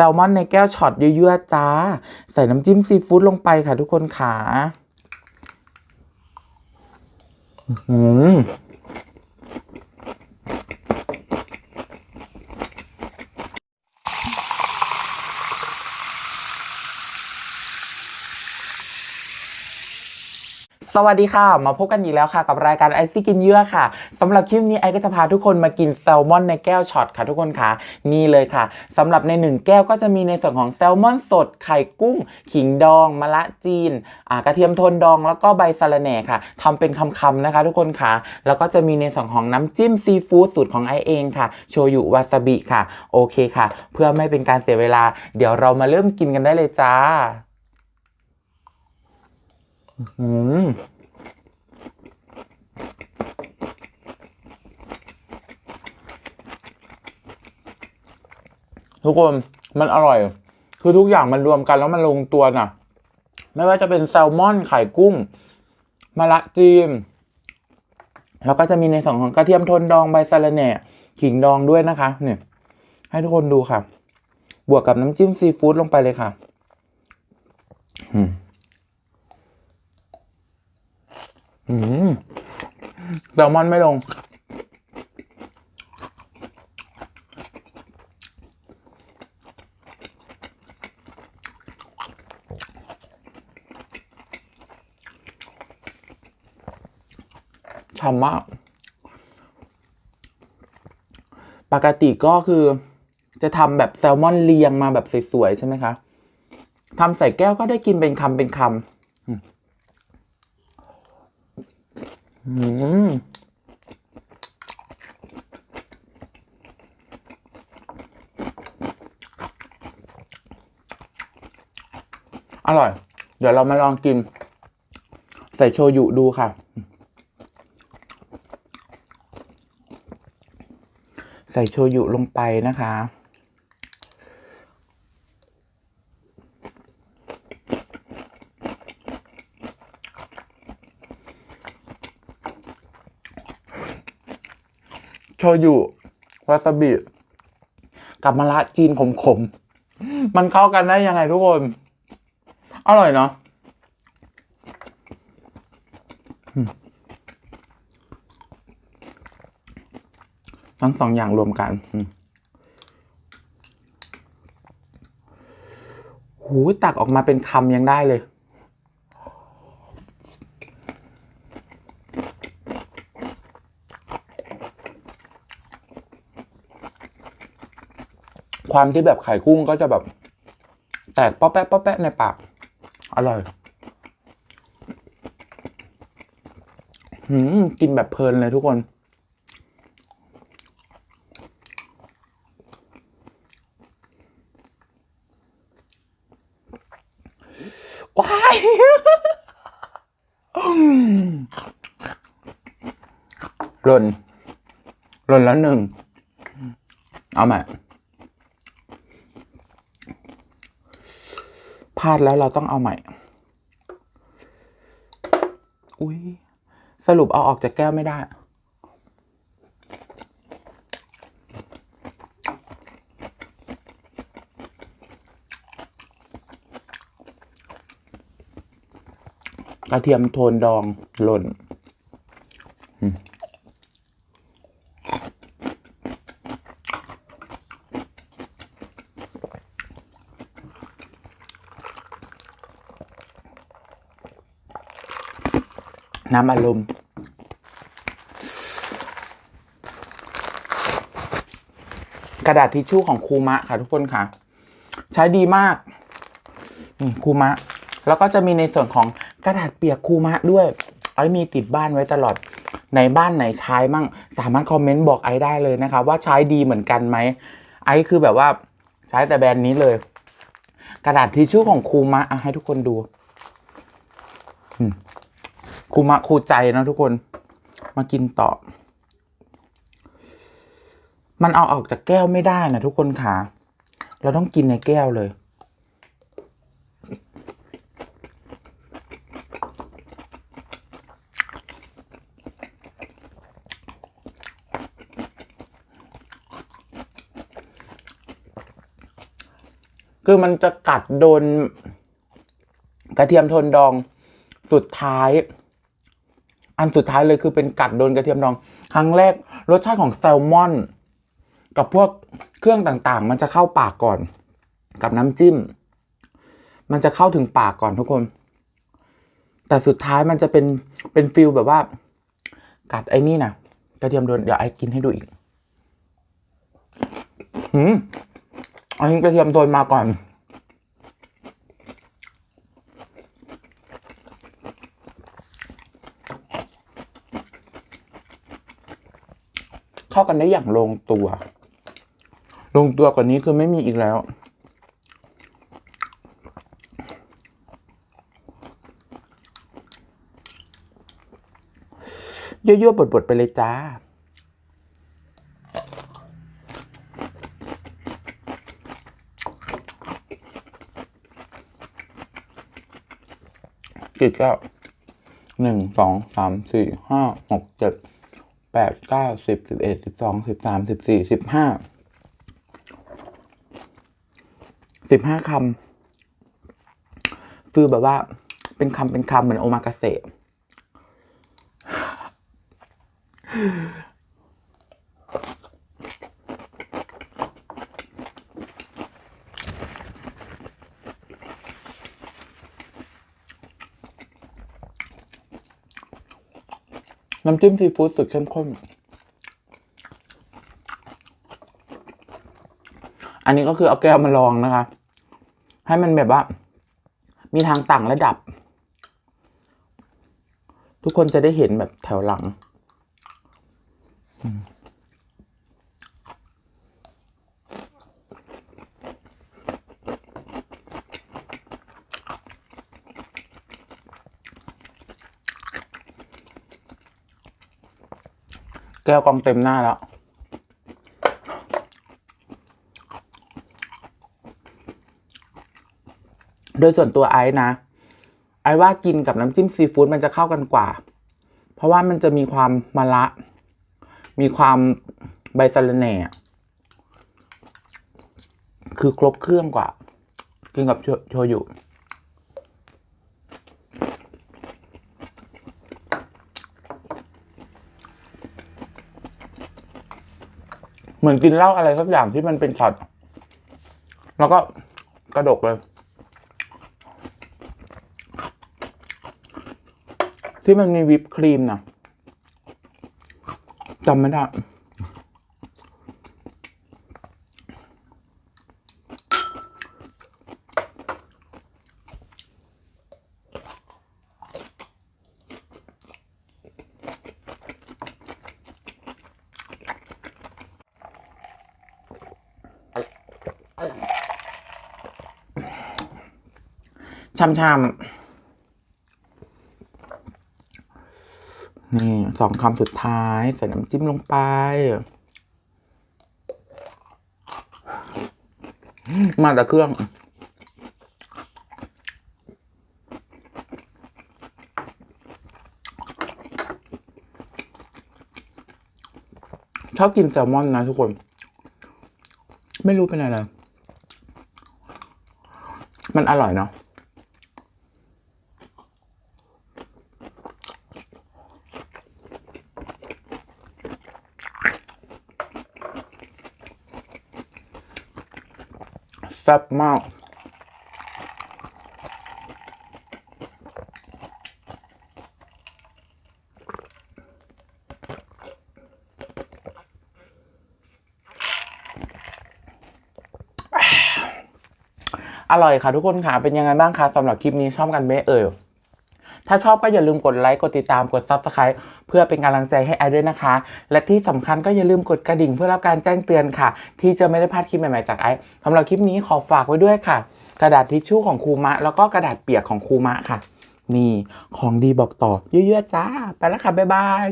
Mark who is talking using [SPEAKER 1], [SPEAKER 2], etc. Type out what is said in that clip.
[SPEAKER 1] ลมอนในแก้วช็อตเยอะๆจ้า ใส่น้ำจิ้มซีฟู้ดลงไปค่ะทุกคนขาอืม สวัสดีค่ะ มาพบกันอีกแล้วค่ะกับรายการไอซี่กินเยื่อค่ะสำหรับคลิปนี้ไอก็จะพาทุกคนมากินแซลมอนในแก้วช็อตค่ะทุกคนค่ะนี่เลยค่ะสำหรับในหนึ่งแก้วก็จะมีในส่วนของแซลมอนสดไข่กุ้ง ขิงดองมะละจีนกระเทียมโทนดองแล้วก็ใบสะระแหน่ค่ะทำเป็นคำๆนะคะ ทุกคนค่ะแล้วก็จะมีในส่วนของน้ำจิ้มซีฟู้ดสูตรของไอเองค่ะโชยุวาซาบิค่ะโอเคค่ะ เพื่อไม่เป็นการเสียเวลา เดี๋ยวเรามาเริ่มกินกันได้เลยจ้า อืมทุกคนมันอร่อย คือทุกอย่างมันรวมกันแล้วมันลงตัวน่ะ ไม่ว่าจะเป็นแซลมอนไข่กุ้งมะละจีนแล้วก็จะมีในส่วนของกระเทียมทนดองใบสะระแหน่ขิงดองด้วยนะคะ เนี่ย ให้ทุกคนดูค่ะ บวกกับน้ำจิ้มซีฟู้ดลงไปเลยค่ะ อืมอืม แซลมอนไม่ลง ฉ่ำมาก ปกติก็คือจะทำแบบแซลมอนเรียงมาแบบสวยๆ ใช่ไหมคะทำใส่แก้วก็ได้กินเป็นคำเป็นคำ อืมอร่อย เดี๋ยวเรามาลองกิน ใส่โชยุดูค่ะ ใส่โชยุลงไปนะคะ โชยุวาซาบิกับมะระจีนขมๆ มันเข้ากันได้ยังไงทุกคน อร่อยเนาะทั้งสองอย่างรวมกันหูตักออกมาเป็นคำยังได้เลย ความที่แบบไข่กุ้งก็จะแบบ แตกป๊อแป๊ะป๊อแป๊ะในปาก อร่อยหืมกินแบบเพลินเลยทุกคน ว้ายหล่นหล่นแล้วหนึ่ง เอาใหม่ พลาดแล้วเราต้องเอาใหม่ อุ้ยสรุปเอาออกจากแก้วไม่ได้ กระเทียมโทนดองหล่น น้ำอารมณ์กระดาษทิชชู่ของคูมะค่ะทุกคนค่ะ ใช้ดีมากนี่คูมะ แล้วก็จะมีในส่วนของกระดาษเปียกคูมะด้วยไอ้มีติดบ้านไว้ตลอดในบ้านไหนใช้มั่ง สามารถคอมเมนต์บอกไอ้ได้เลยนะคะ ว่าใช้ดีเหมือนกันไหมไอ้คือแบบว่าใช้แต่แบรนด์นี้เลย กระดาษทิชชู่ของคูมะอะให้ทุกคนดูอืม คูมะคูใจนะทุกคนมากินต่อ มันเอาออกจากแก้วไม่ได้นะทุกคนค่ะ เราต้องกินในแก้วเลย คือมันจะกัดโดน กระเทียมทนดองสุดท้าย อันสุดท้ายเลยคือเป็นกัดโดนกระเทียมดอง ครั้งแรกรสชาติของแซลมอน กับพวกเครื่องต่างๆ มันจะเข้าปากก่อน กับน้ำจิ้ม มันจะเข้าถึงปากก่อนทุกคน แต่สุดท้ายมันจะเป็นเป็นฟิลแบบว่า กัดไอ้นี่นะกระเทียมโดนเดี๋ยวไอ้กินให้ดูอีกหืมอันนี้กระเทียมโดนมาก่อน เข้ากันได้อย่างลงตัว ลงตัวกว่านี้คือไม่มีอีกแล้วยั่วๆบดๆไปเลยจ้ากี่แก้วหนึ่งสองสามสี่ห้าหกเจ็ด แปดเก้าสิบสิบเอ็ดสิบสองสิบสามสิบสี่สิบห้าสิบห้าคำคือแบบว่า เป็นคำเป็นคำเหมือนโอมากาเสะ น้ำจิ้มซีฟู้ดสุดเข้มข้น อันนี้ก็คือเอาแก้วมาลองนะคะ ให้มันแบบว่า มีทางต่างระดับ ทุกคนจะได้เห็นแบบแถวหลัง อืม ก้วกองเต็มหน้าแล้ว โดยส่วนตัวไอซ์นะ ไอซ์ว่ากินกับน้ำจิ้มซีฟู้ดมันจะเข้ากันกว่า เพราะว่ามันจะมีความมะระมีความใบสะระแหน่ คือครบเครื่องกว่า กินกับโชโชยุ เหมือนกินเหล้าอะไรสักอย่างที่มันเป็นช็อตแล้วก็กระดกเลย ที่มันมีวิปครีมนะจำไม่ได้ ช่ำๆนี่สองคำสุดท้าย ใส่น้ำจิ้มลงไป มาแต่เครื่องชอบกินแซลมอนนะทุกคน ไม่รู้เป็นอะไรมันอร่อยเนาะ แซ่บมากอร่อยค่ะทุกคนค่ะ เป็นยังไงบ้างคะสำหรับคลิปนี้ชอบกันไหมเอ่ย ถ้าชอบก็อย่าลืมกดไลค์กดติดตามกด Subscribe เพื่อเป็นกำลังใจให้ไอด้วยนะคะ และที่สำคัญก็อย่าลืมกดกระดิ่งเพื่อรับการแจ้งเตือนค่ะ ที่จะไม่ได้พลาดคลิปใหม่ๆจากไอสำหรับคลิปนี้ขอฝากไว้ด้วยค่ะ กระดาษทิชชู่ของครูมะ แล้วก็กระดาษเปียกของครูมะค่ะ นี่ของดีบอกต่อเยอะๆจ้า ไปแล้วค่ะบ๊ายบาย